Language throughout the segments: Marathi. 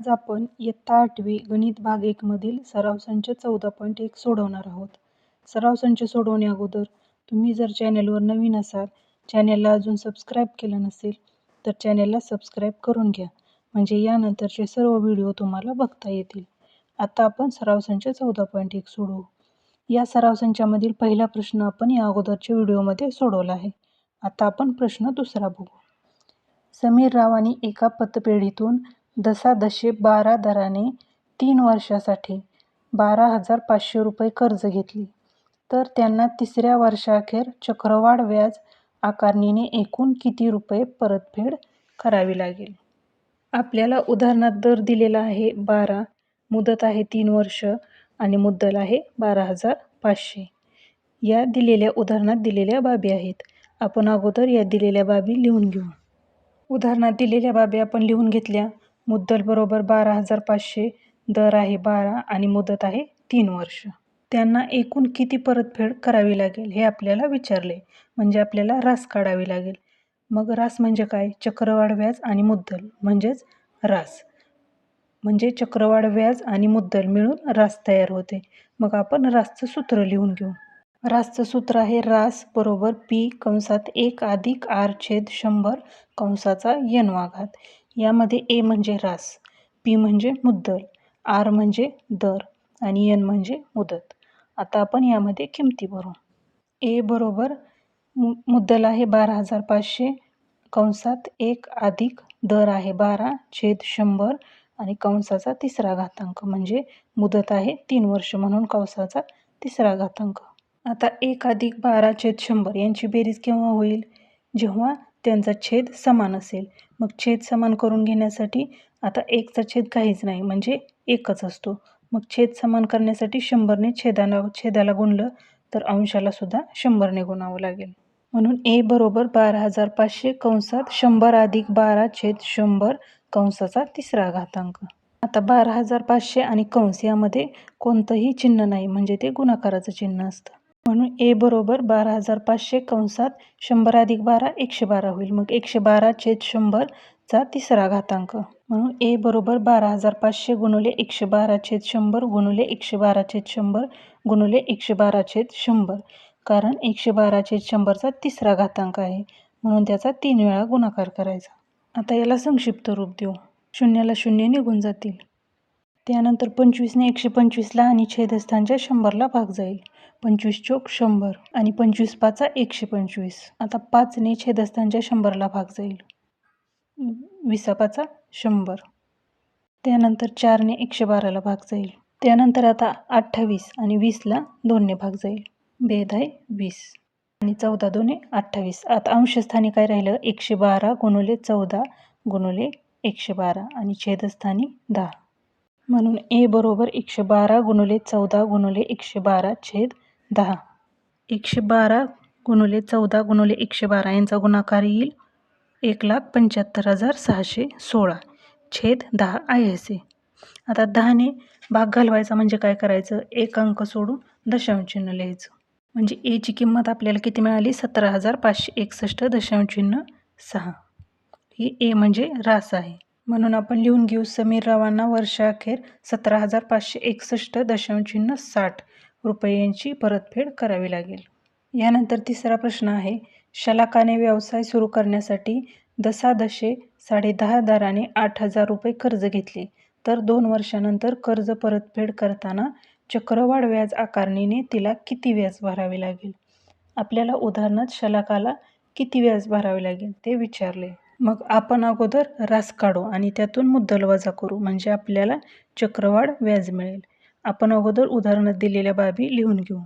आज आपण इयत्ता आठवी गणित भाग एकमधील सराव संच चौदा पॉईंट एक सोडवणार आहोत. सराव संच सोडवण्या अगोदर तुम्ही जर चॅनेलवर नवीन असाल, चॅनेलला अजून सबस्क्राईब केलं नसेल, तर चॅनेलला सबस्क्राईब करून घ्या म्हणजे यानंतरचे सर्व व्हिडिओ तुम्हाला बघता येतील. आता आपण सराव संच चौदा पॉईंट एक सोडवू. या सराव संचामधील पहिला प्रश्न आपण या अगोदरच्या व्हिडिओमध्ये सोडवला आहे. आता आपण प्रश्न दुसरा बघू. समीर रावांनी एका पतपेढीतून दशादशे बारा दराने तीन वर्षासाठी बारा हजार पाचशे रुपये कर्ज घेतले, तर त्यांना तिसऱ्या वर्षाअखेर चक्रवाढ व्याज आकारणीने एकूण किती रुपये परतफेड करावी लागेल? आपल्याला उदाहरणात दर दिलेला आहे बारा, मुदत आहे तीन वर्ष आणि मुद्दल आहे बारा हजार पाचशे. या दिलेल्या उदाहरणात दिलेल्या बाबी आहेत. आपण अगोदर या दिलेल्या बाबी लिहून घेऊ. उदाहरणात दिलेल्या बाबी आपण लिहून घेतल्या. मुद्दल बरोबर बारा हजार पाचशे, दर आहे बारा आणि मुदत आहे तीन वर्ष. त्यांना एकूण किती परतफेड करावी लागेल हे आपल्याला विचारले. म्हणजे आपल्याला रास काढावी लागेल. मग रास म्हणजे काय? चक्रवाढ व्याज आणि मुद्दल म्हणजेच रास. म्हणजे चक्रवाढ व्याज आणि मुद्दल मिळून रास तयार होते. मग आपण रासचं सूत्र लिहून घेऊ. रासचं सूत्र आहे रास बरोबर पी कंसात एक अधिक आर छेद शंभर कंसाचा यनवाघात यामध्ये ए म्हणजे रास, पी म्हणजे मुद्दल, आर म्हणजे दर आणि एन म्हणजे मुदत. आता आपण यामध्ये किमती भरू. ए बरोबर मुद्दल आहे बारा हजार पाचशे कंसात एक अधिक दर आहे बारा छेद शंभर आणि कंसाचा तिसरा घातांक म्हणजे मुदत आहे तीन वर्ष म्हणून कंसाचा तिसरा घातांक. आता एक अधिक बारा छेद शंभर यांची बेरीज केव्हा होईल? जेव्हा त्यांचा छेद समान असेल. मग छेद समान करून घेण्यासाठी आता एकचा छेद काहीच नाही म्हणजे एकच असतो. मग छेद समान करण्यासाठी शंभरने छेदाला छेदाला गुणलं तर अंशाला सुद्धा शंभरने गुणावं लागेल. म्हणून ए बरोबर बारा हजार पाचशे कंसात शंभर अधिक बारा छेद शंभर कंसाचा तिसरा घातांक. आता बारा हजार पाचशे आणि कंस यामध्ये कोणतंही चिन्ह नाही म्हणजे ते गुणाकाराचं चिन्ह असतं. म्हणून ए बरोबर बारा हजार पाचशे कंसात शंभर अधिक बारा एकशे बारा होईल. मग एकशे बारा छेद शंभर चा तिसरा घातांक. म्हणून ए बरोबर बारा हजार पाचशे गुणवले एकशे बारा छेद शंभर गुणवले एकशे बारा छेद शंभर गुणवले एकशे बारा छेद शंभर कारण एकशे बारा छेद शंभरचा तिसरा घातांक आहे म्हणून त्याचा तीन वेळा गुणाकार करायचा. आता याला संक्षिप्त रूप देऊ. शून्याला शून्य निघून जातील. त्यानंतर पंचवीसने एकशे पंचवीसला आणि छेदस्थानच्या शंभरला भाग जाईल. पंचवीस चोक शंभर आणि पंचवीस पाचा एकशे पंचवीस. आता पाचने छेदस्थानच्या शंभरला भाग जाईल. विसापाचा शंभर. त्यानंतर चारने एकशे बाराला भाग जाईल. त्यानंतर आता अठ्ठावीस आणि वीसला दोनने भाग जाईल. बेधाय आहे वीस आणि चौदा दोने अठ्ठावीस. आता अंशस्थानी काय राहिलं? एकशे बारा गुणवले चौदा गुणवले एकशे बारा आणि छेदस्थानी दहा. म्हणून ए बरोबर एकशे बारा गुणिले चौदा गुणिले एकशे बारा छेद दहा. एकशे बारा गुणिले चौदा गुणिले एकशे बारा यांचा गुणाकार येईल एक लाख पंच्याहत्तर हजार सहाशे सोळा छेद दहा आहे असे. आता दहाने भाग घालवायचा म्हणजे काय करायचं? एक अंक सोडून दशांशचिन्ह लिहायचं. म्हणजे एची किंमत आपल्याला किती मिळाली? सतरा हजार पाचशे एकसष्ट दशांशचिन्ह सहा. ही ए म्हणजे रास आहे. म्हणून आपण लिहून घेऊ समीर रावांना वर्षाअखेर सतरा हजार पाचशे एकसष्ट दशांशचिन्ह साठ रुपयांची परतफेड करावी लागेल. यानंतर तिसरा प्रश्न आहे. शलाकाने व्यवसाय सुरू करण्यासाठी दसादशे साडेदहा दराने आठ हजार रुपये कर्ज घेतले, तर दोन वर्षानंतर कर्ज परतफेड करताना चक्रवाढ व्याज आकारणीने तिला किती व्याज भरावे लागेल? आपल्याला उदाहरणात शलाकाला किती व्याज भरावे लागेल ते विचारले. मग आपण अगोदर रास काढू आणि त्यातून मुद्दल वजा करू म्हणजे आपल्याला चक्रवाढ व्याज मिळेल. आपण अगोदर उदाहरणात दिलेल्या बाबी लिहून घेऊ.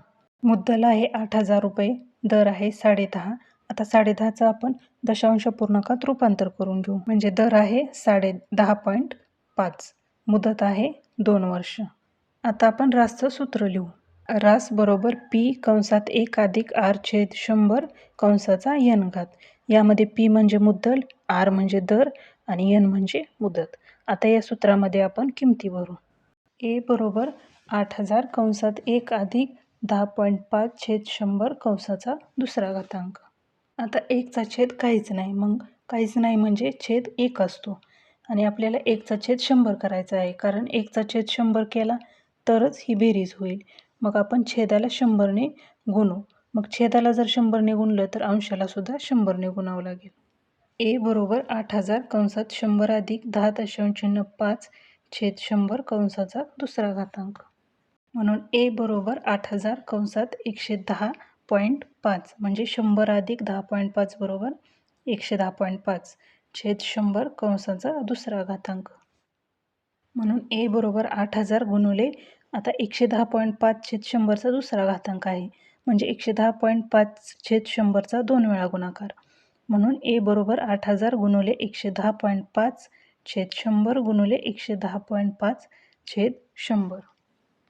मुद्दल आहे आठ हजार रुपये, दर आहे साडेदहा. आता साडेदहाचं आपण दशांश पूर्णांकात रूपांतर करून घेऊ. म्हणजे दर आहे साडे दहा पॉईंट पाच, मुदत आहे दोन वर्ष. आता आपण रासचं सूत्र लिहू. रास बरोबर पी कंसात एक अधिक आर छेद शंभर कंसाचा यन घात. यामध्ये पी म्हणजे मुद्दल, आर म्हणजे दर आणि एन म्हणजे मुदत. आता या सूत्रामध्ये आपण किमती भरू. ए बरोबर आठ हजार कंसात एक अधिक दहा पॉईंट पाच छेद शंभर कंसाचा दुसरा घातांक. आता एकचा छेद काहीच नाही मग काहीच नाही म्हणजे छेद एक असतो आणि आपल्याला एकचा छेद शंभर करायचा आहे कारण एकचा छेद शंभर केला तरच ही बेरीज होईल मग आपण छेदाला शंभरने गुणू मग छेदाला जर शंभरने गुणलं तर अंशाला सुद्धा शंभरने गुणावं लागेल ए बरोबर आठ हजार कंसात शंभर अधिक दहा दशांश चिन्ह पाच छेद शंभर कंसाचा दुसरा घातांक. म्हणून ए बरोबर आठ हजार कंसात एकशे दहा पॉईंट पाच म्हणजे शंभर अधिक दहा पॉईंट पाच बरोबर एकशे दहा पॉईंट पाच छेद शंभर कंसाचा दुसरा घातांक. म्हणून ए बरोबर आठ हजार गुणुले आता एकशे दहा पॉईंट पाच छेद शंभरचा दुसरा घातांक आहे. म्हणजे एकशे दहा पॉईंट पाच छेद शंभरचा दोन वेळा गुणाकार. म्हणून ए बरोबर आठ हजार गुणवले एकशे दहा पॉईंट पाच छेद शंभर गुणवले एकशे दहा पॉईंट पाच छेद शंभर.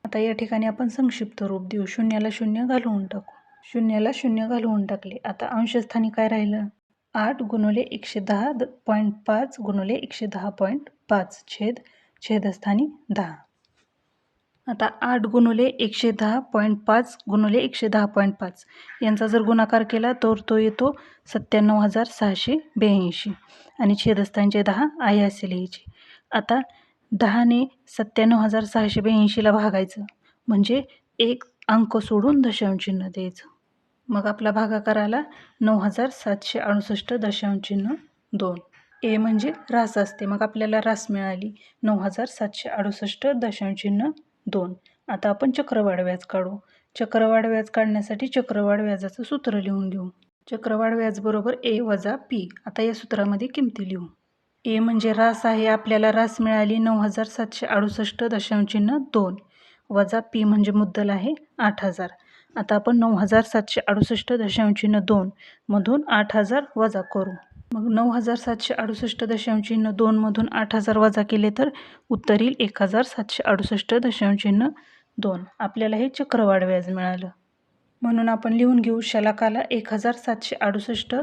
आता या ठिकाणी आपण संक्षिप्त रूप देऊ. शून्याला शून्य घालवून टाकू. शून्याला शून्य घालवून टाकले. आता अंशस्थानी काय राहिलं? आठ गुणवले एकशे दहा द पॉईंट पाच गुणवले एकशे दहा पॉईंट पाच छेद छेदस्थानी दहा. आता आठ गुणुले एकशे दहा पॉईंट पाच गुणुले एकशे दहा पॉईंट पाच. यांचा जर गुणाकार केला तर तो येतो सत्त्याण्णव हजार सहाशे ब्याऐंशी. आणि छेदस्थानचे दहा आहे असे लिहायचे. आता दहाने सत्त्याण्णव हजार सहाशे ब्याऐंशीला भागायचं. म्हणजे एक अंक सोडून दशांशचिन्ह द्यायचं. मग आपला भागाकाराला नऊ हजार सातशे अडुसष्ट दशांशचिन्ह दोन. ए म्हणजे रास असते. मग आपल्याला रास मिळाली नऊ हजार सातशे अडुसष्ट दशांशचिन्ह दोन. आता आपण चक्रवाढ व्याज काढू. चक्रवाढ व्याज काढण्यासाठी चक्रवाढ व्याजाचं सूत्र लिहून घेऊ. चक्रवाढ व्याज बरोबर ए वजा पी आता या सूत्रामध्ये किमती लिहू. ए म्हणजे रास आहे आपल्याला रास मिळाली नऊ हजार सातशे अडुसष्ट दशांशचिन्ह दोन. वजा पी म्हणजे मुद्दल आहे आठ हजार. आता आपण नऊ हजार सातशे अडुसष्ट दशांशचिन्ह दोन मधून आठ हजार वजा करू. मग नऊ हजार सातशे अडुसष्ट दशांशचिन्ह दोनमधून आठ हजार वजा केले तर उत्तर येईल एक हजार सातशे अडुसष्ट दशांशचिन्ह दोन. आपल्याला हे चक्रवाढ व्याज मिळालं. म्हणून आपण लिहून घेऊ शलाकाला एक हजार सातशे अडुसष्ट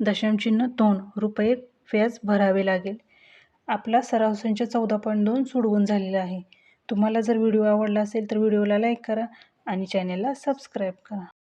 दशांशचिन्ह दोन रुपये व्याज भरावे लागेल. आपला सराव संच चौदा पॉईंट दोन सोडवून झालेला आहे. तुम्हाला जर व्हिडिओ आवडला असेल तर व्हिडिओला लाईक करा आणि चॅनेलला सबस्क्राईब करा.